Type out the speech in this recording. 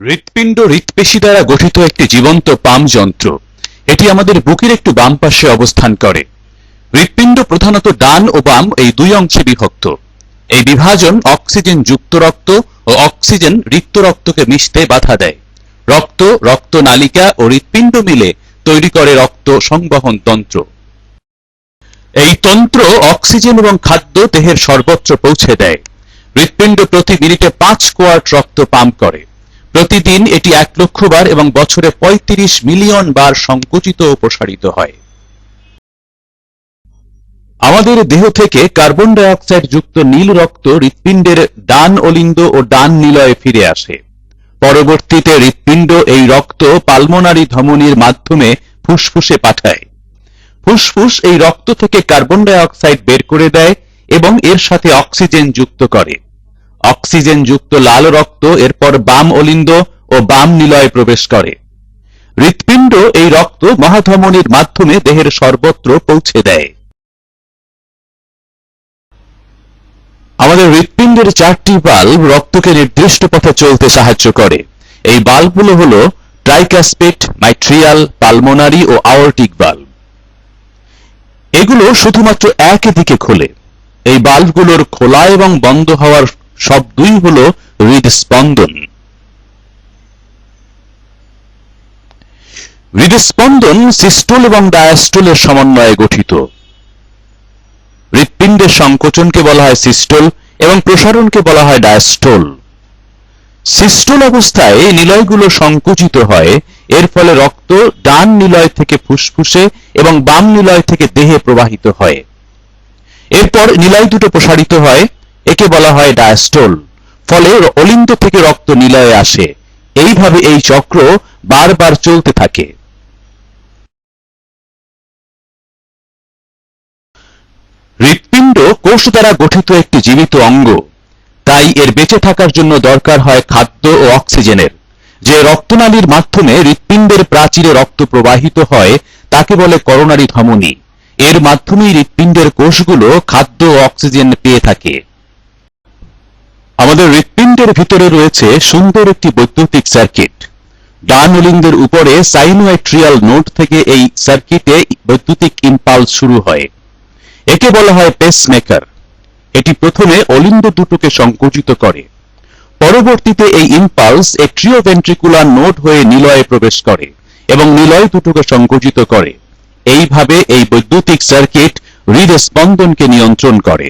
হৃৎপিণ্ড হৃৎপেশি দ্বারা গঠিত একটি জীবন্ত পাম যন্ত্র। এটি আমাদের বুকের একটু বাম পাশে অবস্থান করে। হৃৎপিণ্ড প্রধানত ডান ও বাম এই দুই অংশে বিভক্ত। এই বিভাজন অক্সিজেন যুক্ত রক্ত ও অক্সিজেন রিক্ত রক্তকে মিশতে বাধা দেয়। রক্ত রক্তনালিকা ও হৃৎপিণ্ড মিলে তৈরি করে রক্ত সংবহন তন্ত্র। এই তন্ত্র অক্সিজেন এবং খাদ্য দেহের সর্বত্র পৌঁছে দেয়। হৃৎপিণ্ড প্রতি মিনিটে পাঁচ কোয়ার্ট রক্ত পাম্প করে। প্রতিদিন এটি এক লক্ষ বার এবং বছরে ৩৫ মিলিয়ন বার সংকুচিত ও প্রসারিত হয়। আমাদের দেহ থেকে কার্বন ডাই অক্সাইড যুক্ত নীল রক্ত হৃৎপিণ্ডের ডান অলিন্দ ও ডান নিলয়ে ফিরে আসে। পরবর্তীতে হৃৎপিণ্ড এই রক্ত পালমোনারি ধমনির মাধ্যমে ফুসফুসে পাঠায়। ফুসফুস এই রক্ত থেকে কার্বন ডাই অক্সাইড বের করে দেয় এবং এর সাথে অক্সিজেন যুক্ত করে। অক্সিজেন যুক্ত লাল রক্ত, এরপর বাম অলিন্দ ও বাম নিলয়ে প্রবেশ করে। হৃৎপিণ্ড এই রক্ত মহাধমনির মাধ্যমে দেহের সর্বত্র পৌঁছে দেয়। আমাদের হৃৎপিণ্ডের চারটি বাল্ব রক্তকে নির্দিষ্ট পথে চলতে সাহায্য করে। এই বাল্বগুলো হল ট্রাইক্যাসপিড মাইট্রিয়াল, পালমোনারি ও আওয়ার্টিক বাল্ব। এগুলো শুধুমাত্র এক দিকে খোলে। এই বাল্বগুলোর খোলা এবং বন্ধ হওয়ার শব্দই হল হৃদস্পন্দন। হৃদস্পন্দন সিস্টোল এবং ডায়াস্টোলের সমন্বয়ে গঠিত। হৃৎপিণ্ডের সংকোচনকে বলা হয় সিস্টোল এবং প্রসারণকে বলা হয় ডায়াস্টোল। সিস্টোল অবস্থায় নিলয়গুলো সংকুচিত হয়, এর ফলে রক্ত ডান নিলয় থেকে ফুসফুসে এবং বাম নিলয় থেকে দেহে প্রবাহিত হয়। এরপর নিলয় দুটো প্রসারিত হয় একে বলা হয় ডায়াস্টোল ফলে অলিন্দ থেকে রক্ত নিলয়ে আসে। এইভাবে এই চক্র বারবার চলতে থাকে। হৃৎপিণ্ড কোষ দ্বারা গঠিত একটি জীবিত অঙ্গ। তাই এর বেঁচে থাকার জন্য দরকার হয় খাদ্য ও অক্সিজেনের। যে রক্তনালীর মাধ্যমে হৃৎপিণ্ডের প্রাচীরে রক্ত প্রবাহিত হয়, তাকে বলে করোনারি ধমনী। এর মাধ্যমেই হৃৎপিণ্ডের কোষগুলো খাদ্য ও অক্সিজেন পেয়ে থাকে। আমাদের হৃৎপিণ্ডের ভিতরে রয়েছে সুন্দর একটি বৈদ্যুতিক সার্কিট ডান অলিন্দের উপরে সাইনোয়েট্রিয়াল নোট থেকে এই সার্কিটে বৈদ্যুতিক ইম্পালস শুরু হয়। একে বলা হয় পেসমেকার এটি প্রথমে অলিন্দ দুটোকে সংকুচিত করে। পরবর্তীতে এই ইম্পালস এট্রিওভেন্ট্রিকুলার নোট হয়ে নিলয়ে প্রবেশ করে এবং নিলয় দুটোকে সংকুচিত করে। এইভাবে এই বৈদ্যুতিক সার্কিট হৃদস্পন্দনকে নিয়ন্ত্রণ করে।